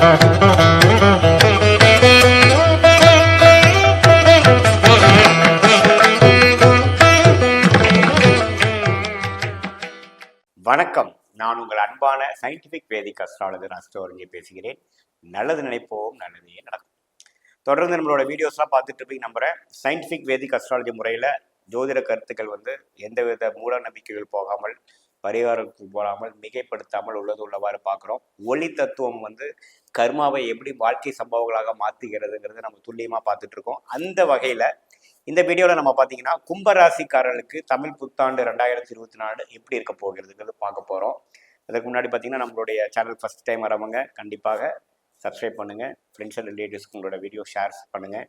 வணக்கம். நான் உங்கள் அன்பான சயின்டிஃபிக் வேதிக் அஸ்ட்ராலஜர் அஸ்ட்ரோலஜி பேசுகிறேன். நல்லது நினைப்போம் நல்லதே நடக்கும். தொடர்ந்து நம்மளோட வீடியோஸ்லாம் பார்த்துட்டு போய் நம்புகிறேன் சயின்டிஃபிக் வேதிக் அஸ்ட்ராலஜி முறையில் ஜோதிட கருத்துக்கள் வந்து எந்தவித மூட நம்பிக்கைகள் போகாமல் பரிகாரத்துக்கு போகாமல் மிகைப்படுத்தாமல் உள்ளது உள்ளவாறு பார்க்குறோம். ஒளி தத்துவம் வந்து கர்மாவை எப்படி வாழ்க்கை சம்பவங்களாக மாற்றுகிறதுங்கிறத நம்ம துல்லியமாக பார்த்துட்டு இருக்கோம் அந்த வகையில் இந்த வீடியோவில் நம்ம பார்த்தீங்கன்னா கும்பராசிக்காரர்களுக்கு தமிழ் புத்தாண்டு ரெண்டாயிரத்தி இருபத்தி நாலு எப்படி இருக்க போகிறதுங்கிறது பார்க்க போகிறோம் அதுக்கு முன்னாடி பார்த்தீங்கன்னா நம்மளுடைய சேனல் ஃபஸ்ட் டைம் வரவங்க கண்டிப்பாக சப்ஸ்கிரைப் பண்ணுங்கள் ஃப்ரெண்ட்ஸ் அண்ட் ரிலேட்டிவ்ஸ்க்கு உங்களோட வீடியோ ஷேர்ஸ் பண்ணுங்கள்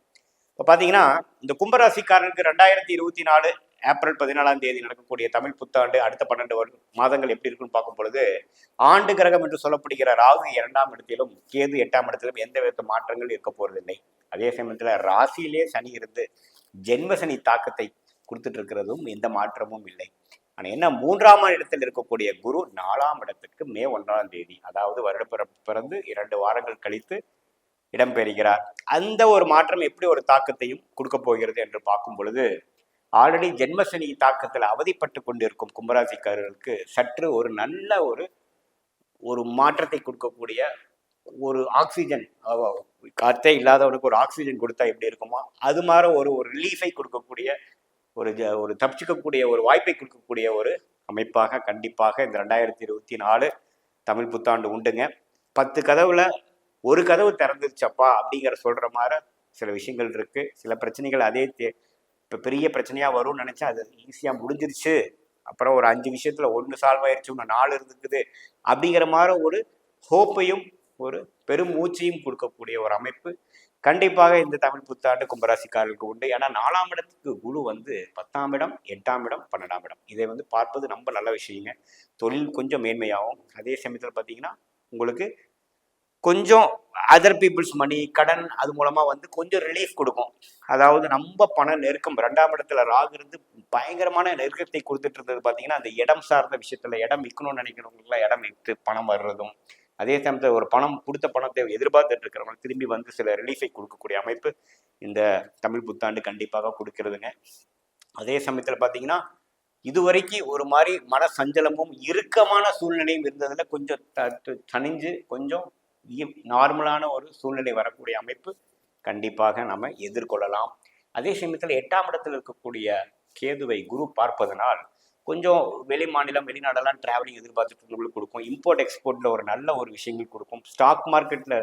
இப்போ பார்த்தீங்கன்னா இந்த கும்பராசிக்காரனுக்கு ரெண்டாயிரத்தி இருபத்தி நாலு ஏப்ரல் பதினாலாம் தேதி நடக்கக்கூடிய தமிழ் புத்தாண்டு அடுத்த பன்னெண்டு மாதங்கள் எப்படி இருக்குன்னு பார்க்கும் பொழுது ஆண்டு கிரகம் என்று சொல்லப்படுகிற ராகு இரண்டாம் இடத்திலும் கேது எட்டாம் இடத்திலும் எந்த வித மாற்றங்கள் இருக்க போறதில்லை. அதே சமயத்தில் ராசியிலே சனி இருந்து ஜென்மசனி தாக்கத்தை கொடுத்துட்டு இருக்கிறதும் எந்த மாற்றமும் இல்லை. ஆனால் என்ன மூன்றாம் இடத்தில் இருக்கக்கூடிய குரு நாலாம் இடத்துக்கு மே ஒன்றாம் தேதி அதாவது வருட பிற- பிறந்து இரண்டு வாரங்கள் கழித்து இடம்பெறுகிறார். அந்த ஒரு மாற்றம் எப்படி ஒரு தாக்கத்தையும் கொடுக்க போகிறது என்று பார்க்கும் பொழுது ஆல்ரெடி ஜென்மசனி தாக்கத்தில் அவதிப்பட்டு கொண்டிருக்கும் கும்பராசிக்காரர்களுக்கு சற்று ஒரு நல்ல ஒரு ஒரு மாற்றத்தை கொடுக்கக்கூடிய ஒரு ஆக்சிஜன் அவ- காற்றே இல்லாதவனுக்கு ஒரு ஆக்சிஜன் கொடுத்தா எப்படி இருக்குமோ அது மாதிரி ஒரு ஒரு ரிலீஃபை கொடுக்கக்கூடிய ஒரு ஜ- ஒரு தப்பிச்சுக்கக்கூடிய ஒரு வாய்ப்பை கொடுக்கக்கூடிய ஒரு அமைப்பாக கண்டிப்பாக இந்த ரெண்டாயிரத்தி இருபத்தி நாலு தமிழ் புத்தாண்டு உண்டுங்க. பத்து கதவுல ஒரு கதவு திறந்துருச்சப்பா அப்படிங்கிற சொல்ற மாதிரி சில விஷயங்கள் இருக்கு. சில பிரச்சனைகள் அதே தே- இப்போ பெரிய பிரச்சனையாக வரும்னு நினச்சா அது ஈஸியாக முடிஞ்சிருச்சு. அப்புறம் ஒரு அஞ்சு விஷயத்தில் ஒன்று சால்வ் ஆயிருச்சு இன்னும் நாலு இருந்துக்குது. அப்படிங்கிற மாதிரி ஒரு ஹோப்பையும் ஒரு பெரும் மூச்சையும் கொடுக்கக்கூடிய ஒரு அமைப்பு கண்டிப்பாக இந்த தமிழ் புத்தாண்டு கும்பராசிக்காரர்களுக்கு உண்டு. ஏன்னா நாலாம் இடத்துக்கு குரு வந்து பத்தாம் இடம் எட்டாம் இடம் பன்னெண்டாம் இடம். இதை வந்து பார்ப்பது ரொம்ப நல்ல விஷயங்க. தொழில் கொஞ்சம் மேன்மையாகும். அதே சமயத்தில் பார்த்தீங்கன்னா உங்களுக்கு கொஞ்சம் அதர் பீப்புள்ஸ் மணி கடன் அது மூலமாக வந்து கொஞ்சம் ரிலீஃப் கொடுக்கும். அதாவது நம்ம பண நெருக்கம் ரெண்டாம் இடத்துல ராகு இருந்து பயங்கரமான நெருக்கத்தை கொடுத்துட்டு இருந்தது பார்த்தீங்கன்னா அந்த இடம் சார்ந்த விஷயத்துல இடம் விற்கணும்னு நினைக்கிறவங்களுக்குலாம் இடம் விற்று பணம் வர்றதும் அதே சமயத்தில் ஒரு பணம் கொடுத்த பணத்தை எதிர்பார்த்துட்டு இருக்கிறவங்க திரும்பி வந்து சில ரிலீஃபை கொடுக்கக்கூடிய அமைப்பு இந்த தமிழ் புத்தாண்டு கண்டிப்பாக கொடுக்கிறதுங்க. அதே சமயத்தில் பார்த்தீங்கன்னா இதுவரைக்கும் ஒரு மாதிரி மன சஞ்சலமும் இறுக்கமான சூழ்நிலையும் இருந்ததில் கொஞ்சம் த- த- தணிஞ்சு கொஞ்சம் நார்மலான ஒரு சூழ்நிலை வரக்கூடிய அமைப்பு கண்டிப்பாக நம்ம எதிர்கொள்ளலாம். அதே சமயத்தில் எட்டாம் இடத்தில் இருக்கக்கூடிய கேதுவை குரு பார்ப்பதனால் கொஞ்சம் வெளி மாநிலம் வெளிநாடெல்லாம் டிராவலிங் எதிர்பார்த்துட்டு இருந்தவங்களுக்கு கொடுக்கும். இம்போர்ட் எக்ஸ்போர்ட்ல ஒரு நல்ல ஒரு விஷயங்கள் கொடுக்கும். ஸ்டாக் மார்க்கெட்ல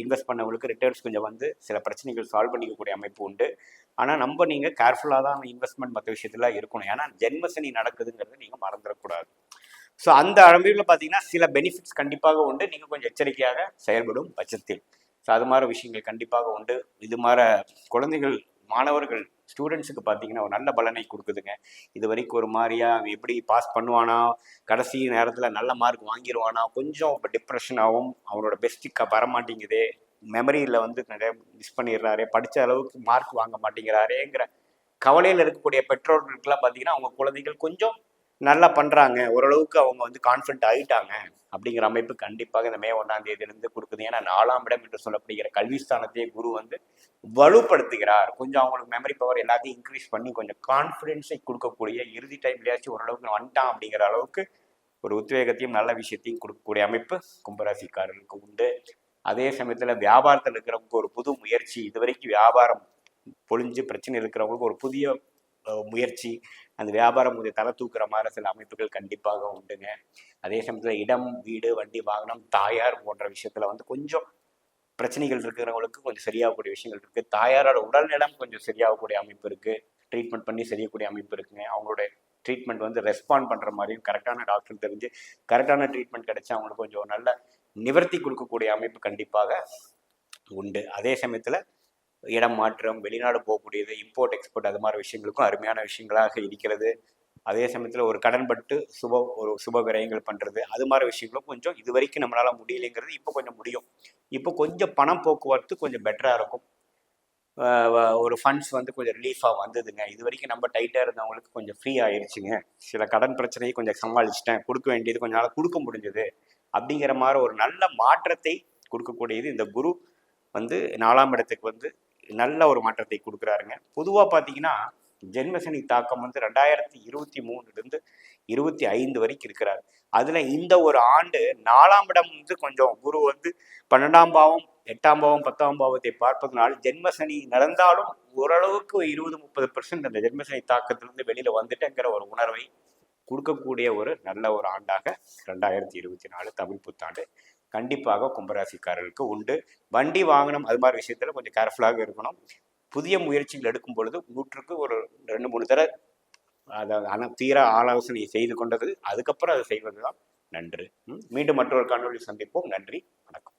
இன்வெஸ்ட் பண்ணவங்களுக்கு ரிட்டர்ன்ஸ் கொஞ்சம் வந்து சில பிரச்சனைகள் சால்வ் பண்ணிக்கக்கூடிய அமைப்பு உண்டு. ஆனால் நம்ம நீங்கள் கேர்ஃபுல்லாக தான் இன்வெஸ்ட்மெண்ட் மற்ற விஷயத்தில் இருக்கணும். ஏன்னா ஜென்மசனி நடக்குதுங்கிறத நீங்கள் மறந்துடக்கூடாது. ஸோ அந்த அளவில் பார்த்தீங்கன்னா சில பெனிஃபிட்ஸ் கண்டிப்பாக உண்டு. நீங்கள் கொஞ்சம் எச்சரிக்கையாக செயல்படும் பட்சத்தில். ஸோ அது மாதிரி விஷயங்கள் கண்டிப்பாக உண்டு. இது மாதிரி குழந்தைகள் மாணவர்கள் ஸ்டூடெண்ட்ஸுக்கு பார்த்தீங்கன்னா ஒரு நல்ல பலனை கொடுக்குதுங்க. இது வரைக்கும் ஒரு மாதிரியா அவன் எப்படி பாஸ் பண்ணுவானா கடைசி நேரத்தில் நல்ல மார்க் வாங்கிடுவானா கொஞ்சம் டிப்ரெஷனாகவும் அவனோட பெஸ்ட்டுக்கு வர மாட்டேங்குதே மெமரியில் வந்து நிறைய மிஸ் பண்ணிடுறாரே படித்த அளவுக்கு மார்க் வாங்க மாட்டேங்கிறாரேங்கிற கவலையில் இருக்கக்கூடிய பெற்றோர்களுக்கெல்லாம் பார்த்தீங்கன்னா அவங்க குழந்தைகள் கொஞ்சம் நல்லா பண்ணுறாங்க ஓரளவுக்கு அவங்க வந்து கான்ஃபிடண்ட் ஆகிட்டாங்க அப்படிங்கிற அமைப்பு கண்டிப்பாக இந்த மே ஒன்றாம் தேதியிலிருந்து கொடுக்குது. ஏன்னா நாலாம் இடம் என்று சொல்லப்படுகிற கல்விஸ்தானத்தையே குரு வந்து வலுப்படுத்துகிறார். கொஞ்சம் அவங்களுக்கு மெமரி பவர் எல்லாத்தையும் இன்க்ரீஸ் பண்ணி கொஞ்சம் கான்ஃபிடென்ஸை கொடுக்கக்கூடிய இறுதி டைம்லயாச்சும் ஓரளவுக்கு வந்துட்டான் அப்படிங்கிற அளவுக்கு ஒரு உத்வேகத்தையும் நல்ல விஷயத்தையும் கொடுக்கக்கூடிய அமைப்பு கும்பராசிக்காரர்களுக்கு உண்டு. அதே சமயத்தில் வியாபாரத்தில் இருக்கிறவங்களுக்கு ஒரு புது முயற்சி இது வரைக்கும் வியாபாரம் பொழிஞ்சு பிரச்சனை இருக்கிறவங்களுக்கு ஒரு புதிய முயற்சி அந்த வியாபாரம் கொஞ்சம் தலை தூக்குற மாதிரி சில அமைப்புகள் கண்டிப்பாக உண்டுங்க. அதே சமயத்தில் இடம் வீடு வண்டி வாகனம் தாயார் போன்ற விஷயத்துல வந்து கொஞ்சம் பிரச்சனைகள் இருக்கிறவங்களுக்கு கொஞ்சம் சரியாகக்கூடிய விஷயங்கள் இருக்கு. தாயாரோட உடல்நலம் கொஞ்சம் சரியாகக்கூடிய அமைப்பு இருக்கு. ட்ரீட்மெண்ட் பண்ணி செய்யக்கூடிய அமைப்பு இருக்குங்க. அவங்களோட ட்ரீட்மெண்ட் வந்து ரெஸ்பாண்ட் பண்ணுற மாதிரியும் கரெக்டான டாக்டர் தெரிஞ்சு கரெக்டான ட்ரீட்மெண்ட் கிடைச்சா அவங்களுக்கு கொஞ்சம் நல்ல நிவர்த்தி கொடுக்கக்கூடிய அமைப்பு கண்டிப்பாக உண்டு. அதே சமயத்தில் இடம் மாற்றம் வெளிநாடு போகக்கூடியது இம்போர்ட் எக்ஸ்போர்ட் அது மாதிரி விஷயங்களுக்கும் அருமையான விஷயங்களாக இருக்கிறது. அதே சமயத்தில் ஒரு கடன்பட்டு சுப ஒரு சுப விரயங்கள் பண்ணுறது அது மாதிரி விஷயங்களும் கொஞ்சம் இது வரைக்கும் நம்மளால் முடியலைங்கிறது இப்போ கொஞ்சம் முடியும். இப்போ கொஞ்சம் பணம் போக்குவரத்து கொஞ்சம் பெட்டராக இருக்கும். ஒரு ஃபண்ட்ஸ் வந்து கொஞ்சம் ரிலீஃபாக வந்ததுங்க. இது வரைக்கும் நம்ம டைட்டாக இருந்தவங்களுக்கு கொஞ்சம் ஃப்ரீ ஆயிடுச்சுங்க சில கடன் பிரச்சனையை கொஞ்சம் சமாளிச்சிட்டேன். கொடுக்க வேண்டியது கொஞ்ச நாள் கொடுக்க முடிஞ்சது. அப்படிங்கிற மாதிரி ஒரு நல்ல மாற்றத்தை கொடுக்கக்கூடியது இந்த குரு வந்து நாலாம் இடத்துக்கு வந்து நல்ல ஒரு மாற்றத்தை கொடுக்குறாருங்க. பொதுவாக பார்த்தீங்கன்னா ஜென்மசனி தாக்கம் வந்து ரெண்டாயிரத்தி இருபத்தி மூணுலேருந்து இருபத்தி ஐந்து வரைக்கும் இருக்கிறார். அதில் இந்த ஒரு ஆண்டு நாலாம் இடம் வந்து கொஞ்சம் குரு வந்து பன்னெண்டாம் பாவம் எட்டாம் பாவம் பத்தாம் பாவத்தை பார்ப்பதனால் ஜென்மசனி நடந்தாலும் ஓரளவுக்கு இருபது முப்பது பெர்சன்ட் அந்த ஜென்மசனி தாக்கத்திலிருந்து வெளியில் வந்துட்டேங்கிற ஒரு உணர்வை கொடுக்கக்கூடிய ஒரு நல்ல ஒரு ஆண்டாக ரெண்டாயிரத்தி இருபத்தி நாலு தமிழ் புத்தாண்டு கண்டிப்பாக கும்பராசிக்காரர்களுக்கு உண்டு. வண்டி வாகனம் அது மாதிரி விஷயத்தில் கொஞ்சம் கேர்ஃபுல்லாக இருக்கணும். புதிய முயற்சிகள் எடுக்கும் பொழுது நூற்றுக்கு ஒரு ரெண்டு மூணு தடவை அதை ஆனால் தீர ஆலோசனை செய்து கொண்டது. அதுக்கப்புறம் அதை செய்வது தான் நன்று. ம், மீண்டும் மற்றொரு காணொளி சந்திப்போம். நன்றி வணக்கம்.